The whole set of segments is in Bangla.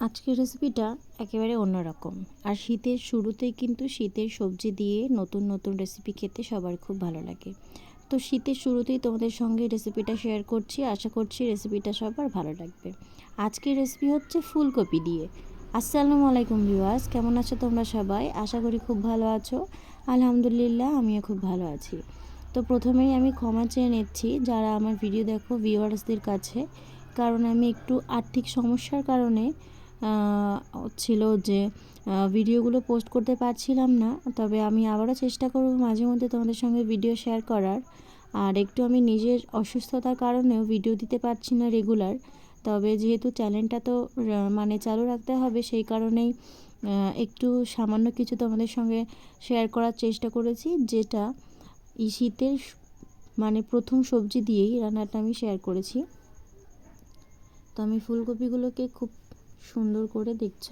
আজকের রেসিপিটা একেবারে অন্যরকম। আর শীতের শুরুতেই কিন্তু শীতের সবজি দিয়ে নতুন নতুন রেসিপি খেতে সবার খুব ভালো লাগে। তো শীতের শুরুতেই তোমাদের সঙ্গে রেসিপিটা শেয়ার করছি। আশা করছি রেসিপিটা সবার ভালো লাগবে। আজকের রেসিপি হচ্ছে ফুলকপি দিয়ে। আসসালামু আলাইকুম ভিউয়ার্স কেমন আছো তোমরা সবাই? আশা করি খুব ভালো আছো। আলহামদুলিল্লাহ, আমিও খুব ভালো আছি। তো প্রথমেই আমি ক্ষমা চেয়ে নিচ্ছি যারা আমার ভিডিও দেখো ভিউয়ার্সদের কাছে। কারণ আমি একটু আর্থিক সমস্যার কারণে ছিল যে ভিডিওগুলো পোস্ট করতে পারছিলাম না। তবে আমি আবারও চেষ্টা করব মাঝে মধ্যে তোমাদের সঙ্গে ভিডিও শেয়ার করার। আর একটু আমি নিজের অসুস্থতার কারণেও ভিডিও দিতে পারছি না রেগুলার তবে যেহেতু চ্যানেলটা তো মানে চালু রাখতে হবে, সেই কারণেই একটু সামান্য কিছু তোমাদের সঙ্গে শেয়ার করার চেষ্টা করেছি। যেটা এই শীতের মানে প্রথম সবজি দিয়েই রান্নাটা আমি শেয়ার করেছি। তো আমি ফুলকপিগুলোকে খুব সুন্দর করে দেখছ।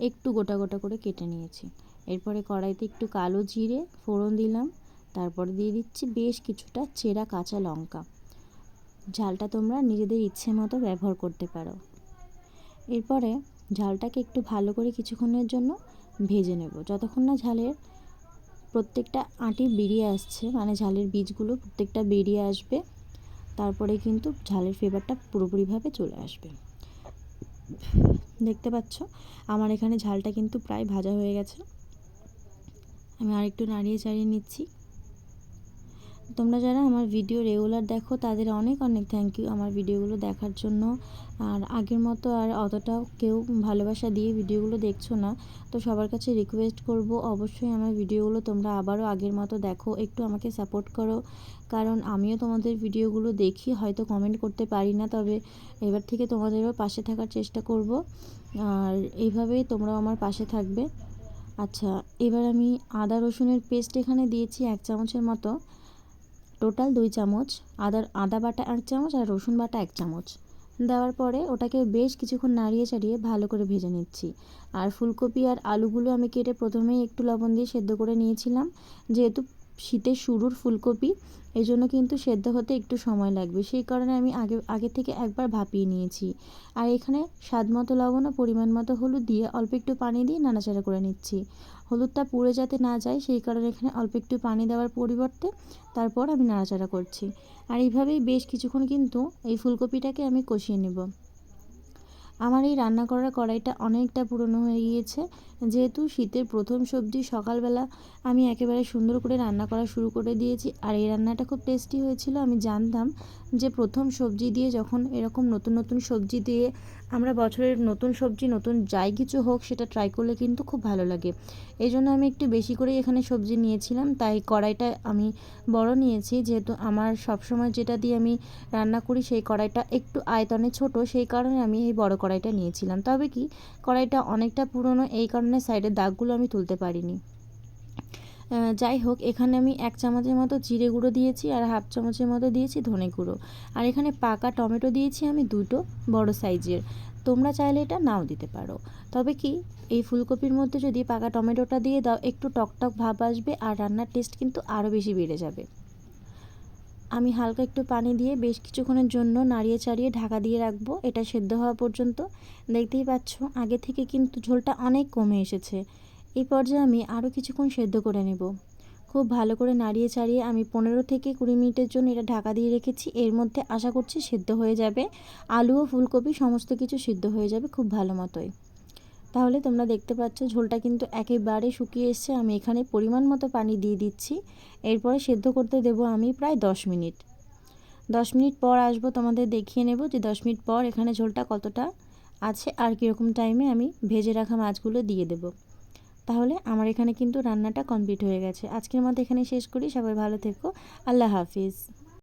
একটু গোটা গোটা করে কেটে নিয়েছি। এরপরে কড়াইতে একটু কালো জিরে ফোড়ন দিলাম। তারপরে দিয়ে দিচ্ছি বেশ কিছুটা চেরা কাঁচা লঙ্কা। ঝালটা তোমরা নিজেদের ইচ্ছে মতো ব্যবহার করতে পারো। এরপরে ঝালটাকে একটু ভালো করে কিছুক্ষণের জন্য ভেজে নেব। যতক্ষণ না ঝালের প্রত্যেকটা আঁটি বেরিয়ে আসছে মানে ঝালের বীজগুলো প্রত্যেকটা বেরিয়ে আসবে, তারপরে কিন্তু ঝালের ফ্লেভারটা পুরোপুরিভাবে চলে আসবে। দেখতে পাচ্ছ? আমার এখানে ঝালটা কিন্তু প্রায় ভাজা হয়ে গেছে। আমি আরেকটু নাড়িয়ে চাড়িয়ে নিচ্ছি। তোমরা যারা আমার ভিডিও রেগুলার দেখো, তাদের অনেক অনেক থ্যাংক ইউ আমার ভিডিওগুলো দেখার জন্য। আর আগের মতো আর অতটাও কেউ ভালোবাসা দিয়ে ভিডিওগুলো দেখছ না। তো সবার কাছে রিকোয়েস্ট করব, অবশ্যই আমার ভিডিওগুলো তোমরা আবারও আগের মতো দেখো, একটু আমাকে সাপোর্ট করো। কারণ আমিও তোমাদের ভিডিওগুলো দেখি, হয়তো কমেন্ট করতে পারি না, তবে এবার থেকে তোমাদেরও পাশে থাকার চেষ্টা করব। আর এইভাবেই তোমরাও আমার পাশে থাকবে। আচ্ছা এবার আমি আদা রসুনের পেস্ট এখানে দিয়েছি এক চামচের মতো। টোটাল দুই চামচ, আদার আদা বাটা এক চামচ আর রসুন বাটা এক চামচ। দেওয়ার পরে ওটাকে বেশ কিছুক্ষণ নাড়িয়ে চাড়িয়ে ভালো করে ভেজে নিচ্ছি। আর ফুলকপি আর আলুগুলো আমি কেটে প্রথমেই একটু লবণ দিয়ে সেদ্ধ করে নিয়েছিলাম। যেহেতু শীতের শুরুর ফুলকপি এই জন্য কিন্তু সেদ্ধ হতে একটু সময় লাগবে। সেই কারণে আমি আগে আগে থেকে একবার ভাপিয়ে নিয়েছি। আর এখানে স্বাদ মতো লবণ ও পরিমাণ মতো হলুদ দিয়ে অল্প একটু পানি দিয়ে নাড়াচাড়া করে নিচ্ছি। হলুদটা পুড়ে যাতে না যায়, সেই কারণে এখানে অল্প একটু পানি দেওয়ার পরিবর্তে তারপর আমি নাড়াচাড়া করছি। আর এইভাবেই বেশ কিছুক্ষণ কিন্তু এই ফুলকপিটাকে আমি কষিয়ে নেব। আমার এই রান্না করার কড়াইটা অনেকটা পুরনো হয়ে গিয়েছে। যেহেতু শীতের প্রথম সবজি সকালবেলা, আমি একেবারে সুন্দর করে রান্না করা শুরু করে দিয়েছি। আর এই রান্নাটা খুব টেস্টি হয়েছিল। আমি জানতাম যে প্রথম সবজি দিয়ে যখন এরকম নতুন নতুন সবজি দিয়ে আমরা বছরের নতুন সবজি, নতুন যাই কিছু হোক, সেটা ট্রাই করলে কিন্তু খুব ভালো লাগে। এই জন্য আমি একটু বেশি করেই এখানে সবজি নিয়েছিলাম। তাই কড়াইটা আমি বড় নিয়েছি। যেহেতু আমার সবসময় যেটা দিয়ে আমি রান্না করি, সেই কড়াইটা একটু আয়তনে ছোট, সেই কারণে আমি এই বড় কড়াইটা নিয়েছিলাম। তবে কি, কড়াইটা অনেকটা পুরনো, এই কারণে সাইডের দাগগুলো আমি তুলতে পারিনি। যাই হোক, এখানে আমি এক চামচের মতো জিরে গুঁড়ো দিয়েছি আর হাফ চামচের মতো দিয়েছি ধনে গুঁড়ো। আর এখানে পাকা টমেটো দিয়েছি আমি দুটো বড় সাইজের। তোমরা চাইলে এটা নাও দিতে পারো। তবে কি, এই ফুলকপির মধ্যে যদি পাকা টমেটোটা দিয়ে দাও, একটু টকটক ভাব আসবে আর রান্নার টেস্ট কিন্তু আরও বেশি বেড়ে যাবে। আমি হালকা একটু পানি দিয়ে বেশ কিছুক্ষণের জন্য নাড়িয়ে চাড়িয়ে ঢাকা দিয়ে রাখব। এটা সেদ্ধ হওয়া পর্যন্ত। দেখতেই পাচ্ছ, আগে থেকে কিন্তু ঝোলটা অনেক কমে এসেছে। এই পর্যায়ে আমি আরও কিছুক্ষণ সেদ্ধ করে নেব। খুব ভালো করে নাড়িয়ে চাড়িয়ে আমি পনেরো থেকে কুড়ি মিনিটের জন্য এটা ঢাকা দিয়ে রেখেছি। এর মধ্যে আশা করছি সেদ্ধ হয়ে যাবে। আলু ও ফুলকপি সমস্ত কিছু সিদ্ধ হয়ে যাবে খুব ভালো মতোই। তাহলে তোমরা দেখতে পাচ্ছ ঝোলটা কিন্তু একেবারে শুকিয়ে এসছে। আমি এখানে পরিমাণ মতো পানি দিয়ে দিচ্ছি। এরপরে সেদ্ধ করতে দেব আমি প্রায় দশ মিনিট। দশ মিনিট পর আসব, তোমাদের দেখিয়ে নেব যে দশ মিনিট পর এখানে ঝোলটা কতটা আছে আর কীরকম টাইমে আমি ভেজে রাখা মাছগুলো দিয়ে দেবো। তাহলে আমার এখানে কিন্তু রান্নাটা কমপ্লিট হয়ে গেছে। আজকের মতো এখানে শেষ করি। সবাই ভালো থেকো। আল্লাহ হাফিজ।